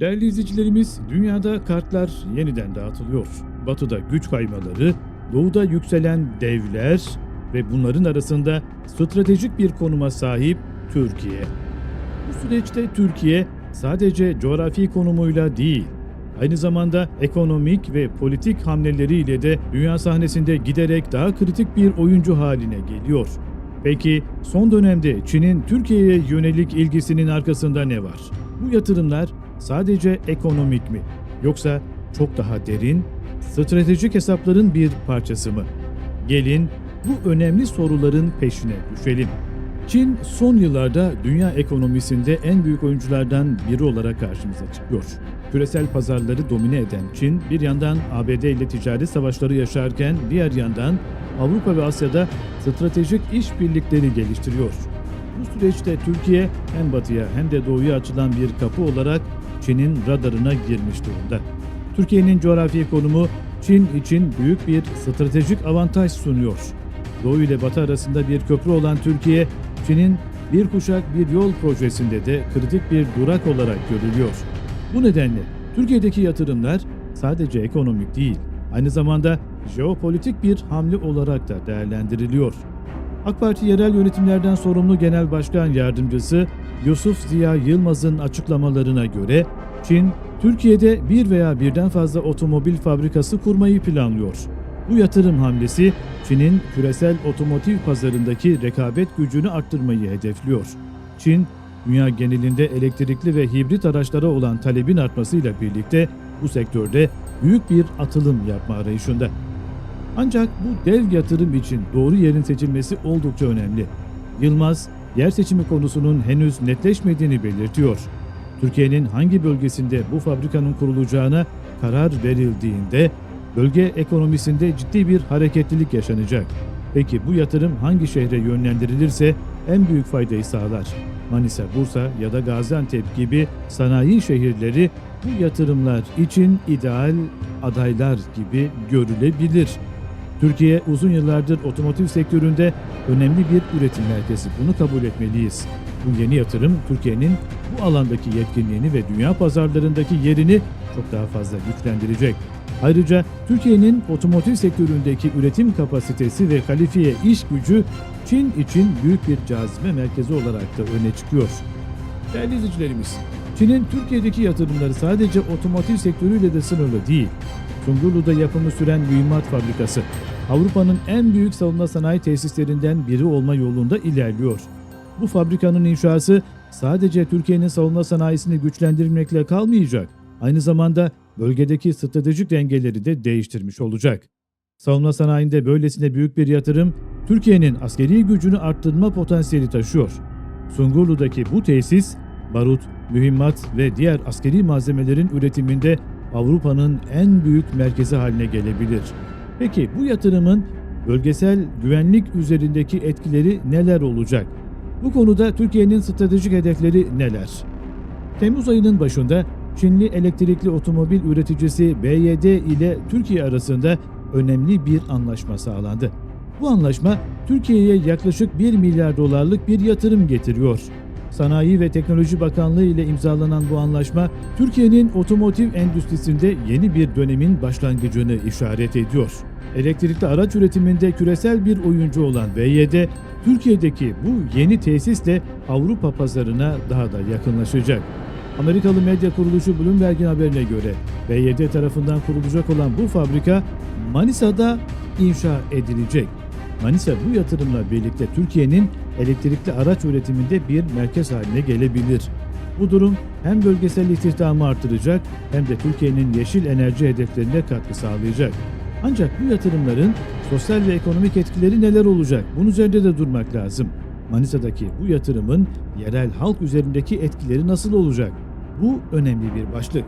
Değerli izleyicilerimiz, dünyada kartlar yeniden dağıtılıyor. Batıda güç kaymaları, doğuda yükselen devler ve bunların arasında stratejik bir konuma sahip Türkiye. Bu süreçte Türkiye sadece coğrafi konumuyla değil, aynı zamanda ekonomik ve politik hamleleriyle de dünya sahnesinde giderek daha kritik bir oyuncu haline geliyor. Peki son dönemde Çin'in Türkiye'ye yönelik ilgisinin arkasında ne var? Bu yatırımlar sadece ekonomik mi? Yoksa çok daha derin, stratejik hesapların bir parçası mı? Gelin bu önemli soruların peşine düşelim. Çin son yıllarda dünya ekonomisinde en büyük oyunculardan biri olarak karşımıza çıkıyor. Küresel pazarları domine eden Çin bir yandan ABD ile ticaret savaşları yaşarken diğer yandan Avrupa ve Asya'da stratejik işbirlikleri geliştiriyor. Bu süreçte Türkiye hem batıya hem de doğuya açılan bir kapı olarak Çin'in radarına girmiş durumda. Türkiye'nin coğrafi konumu Çin için büyük bir stratejik avantaj sunuyor. Doğu ile Batı arasında bir köprü olan Türkiye, Çin'in bir kuşak bir yol projesinde de kritik bir durak olarak görülüyor. Bu nedenle Türkiye'deki yatırımlar sadece ekonomik değil, aynı zamanda jeopolitik bir hamle olarak da değerlendiriliyor. AK Parti yerel yönetimlerden sorumlu Genel Başkan Yardımcısı Yusuf Ziya Yılmaz'ın açıklamalarına göre Çin, Türkiye'de bir veya birden fazla otomobil fabrikası kurmayı planlıyor. Bu yatırım hamlesi Çin'in küresel otomotiv pazarındaki rekabet gücünü arttırmayı hedefliyor. Çin, dünya genelinde elektrikli ve hibrit araçlara olan talebin artmasıyla birlikte bu sektörde büyük bir atılım yapma arayışında. Ancak bu dev yatırım için doğru yerin seçilmesi oldukça önemli. Yılmaz, yer seçimi konusunun henüz netleşmediğini belirtiyor. Türkiye'nin hangi bölgesinde bu fabrikanın kurulacağına karar verildiğinde bölge ekonomisinde ciddi bir hareketlilik yaşanacak. Peki bu yatırım hangi şehre yönlendirilirse en büyük faydayı sağlar? Manisa, Bursa ya da Gaziantep gibi sanayi şehirleri bu yatırımlar için ideal adaylar gibi görülebilir. Türkiye uzun yıllardır otomotiv sektöründe önemli bir üretim merkezi. Bunu kabul etmeliyiz. Bu yeni yatırım Türkiye'nin bu alandaki yetkinliğini ve dünya pazarlarındaki yerini çok daha fazla güçlendirecek. Ayrıca Türkiye'nin otomotiv sektöründeki üretim kapasitesi ve kalifiye iş gücü Çin için büyük bir cazibe merkezi olarak da öne çıkıyor. Değerli izleyicilerimiz, Çin'in Türkiye'deki yatırımları sadece otomotiv sektörüyle de sınırlı değil. Sungurlu'da yapımı süren mühimmat fabrikası, Avrupa'nın en büyük savunma sanayi tesislerinden biri olma yolunda ilerliyor. Bu fabrikanın inşası sadece Türkiye'nin savunma sanayisini güçlendirmekle kalmayacak, aynı zamanda bölgedeki stratejik dengeleri de değiştirmiş olacak. Savunma sanayinde böylesine büyük bir yatırım, Türkiye'nin askeri gücünü arttırma potansiyeli taşıyor. Sungurlu'daki bu tesis, barut, mühimmat ve diğer askeri malzemelerin üretiminde Avrupa'nın en büyük merkezi haline gelebilir. Peki bu yatırımın bölgesel güvenlik üzerindeki etkileri neler olacak? Bu konuda Türkiye'nin stratejik hedefleri neler? Temmuz ayının başında Çinli elektrikli otomobil üreticisi BYD ile Türkiye arasında önemli bir anlaşma sağlandı. Bu anlaşma Türkiye'ye yaklaşık 1 milyar dolarlık bir yatırım getiriyor. Sanayi ve Teknoloji Bakanlığı ile imzalanan bu anlaşma Türkiye'nin otomotiv endüstrisinde yeni bir dönemin başlangıcını işaret ediyor. Elektrikli araç üretiminde küresel bir oyuncu olan BYD, Türkiye'deki bu yeni tesisle Avrupa pazarına daha da yakınlaşacak. Amerikalı medya kuruluşu Bloomberg'in haberine göre BYD tarafından kurulacak olan bu fabrika Manisa'da inşa edilecek. Manisa bu yatırımla birlikte Türkiye'nin elektrikli araç üretiminde bir merkez haline gelebilir. Bu durum hem bölgesel istihdamı artıracak hem de Türkiye'nin yeşil enerji hedeflerine katkı sağlayacak. Ancak bu yatırımların sosyal ve ekonomik etkileri neler olacak? Bunun üzerinde de durmak lazım. Manisa'daki bu yatırımın yerel halk üzerindeki etkileri nasıl olacak? Bu önemli bir başlık.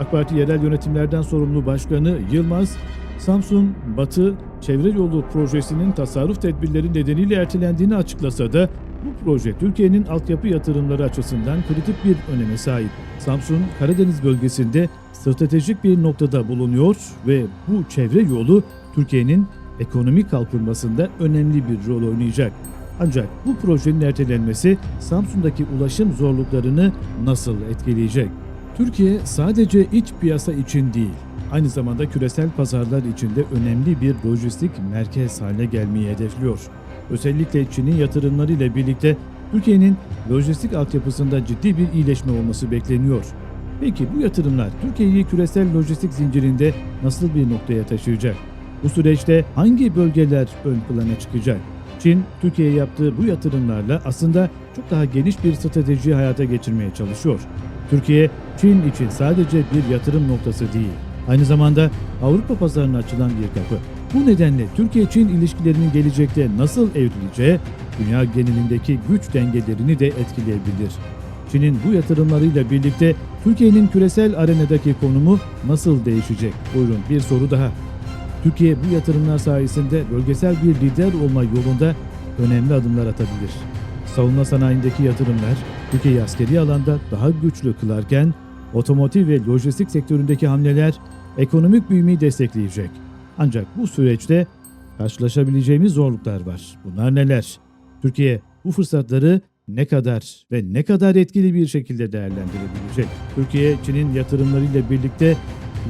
AK Parti yerel yönetimlerden sorumlu başkanı Yılmaz, Samsun Batı Çevre Yolu projesinin tasarruf tedbirleri nedeniyle ertelendiğini açıklasa da bu proje Türkiye'nin altyapı yatırımları açısından kritik bir öneme sahip. Samsun, Karadeniz bölgesinde stratejik bir noktada bulunuyor ve bu çevre yolu Türkiye'nin ekonomik kalkınmasında önemli bir rol oynayacak. Ancak bu projenin ertelenmesi Samsun'daki ulaşım zorluklarını nasıl etkileyecek? Türkiye sadece iç piyasa için değil, aynı zamanda küresel pazarlar içinde önemli bir lojistik merkez haline gelmeyi hedefliyor. Özellikle Çin'in yatırımlarıyla birlikte Türkiye'nin lojistik altyapısında ciddi bir iyileşme olması bekleniyor. Peki bu yatırımlar Türkiye'yi küresel lojistik zincirinde nasıl bir noktaya taşıyacak? Bu süreçte hangi bölgeler ön plana çıkacak? Çin, Türkiye'ye yaptığı bu yatırımlarla aslında çok daha geniş bir strateji hayata geçirmeye çalışıyor. Türkiye, Çin için sadece bir yatırım noktası değil, aynı zamanda Avrupa pazarına açılan bir kapı. Bu nedenle Türkiye-Çin ilişkilerinin gelecekte nasıl evrileceği, dünya genelindeki güç dengelerini de etkileyebilir. Çin'in bu yatırımlarıyla birlikte Türkiye'nin küresel arenadaki konumu nasıl değişecek? Buyurun bir soru daha. Türkiye bu yatırımlar sayesinde bölgesel bir lider olma yolunda önemli adımlar atabilir. Savunma sanayindeki yatırımlar Türkiye'yi askeri alanda daha güçlü kılarken otomotiv ve lojistik sektöründeki hamleler ekonomik büyümeyi destekleyecek. Ancak bu süreçte karşılaşabileceğimiz zorluklar var. Bunlar neler? Türkiye bu fırsatları ne kadar ve ne kadar etkili bir şekilde değerlendirebilecek? Türkiye, Çin'in yatırımlarıyla birlikte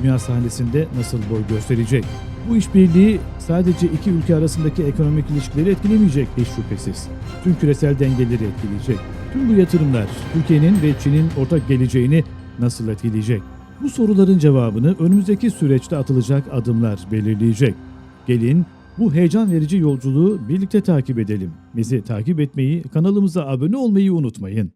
dünya sahnesinde nasıl boy gösterecek? Bu işbirliği sadece iki ülke arasındaki ekonomik ilişkileri etkilemeyecek hiç şüphesiz. Tüm küresel dengeleri etkileyecek. Tüm bu yatırımlar Türkiye'nin ve Çin'in ortak geleceğini nasıl etkileyecek? Bu soruların cevabını önümüzdeki süreçte atılacak adımlar belirleyecek. Gelin bu heyecan verici yolculuğu birlikte takip edelim. Bizi takip etmeyi, kanalımıza abone olmayı unutmayın.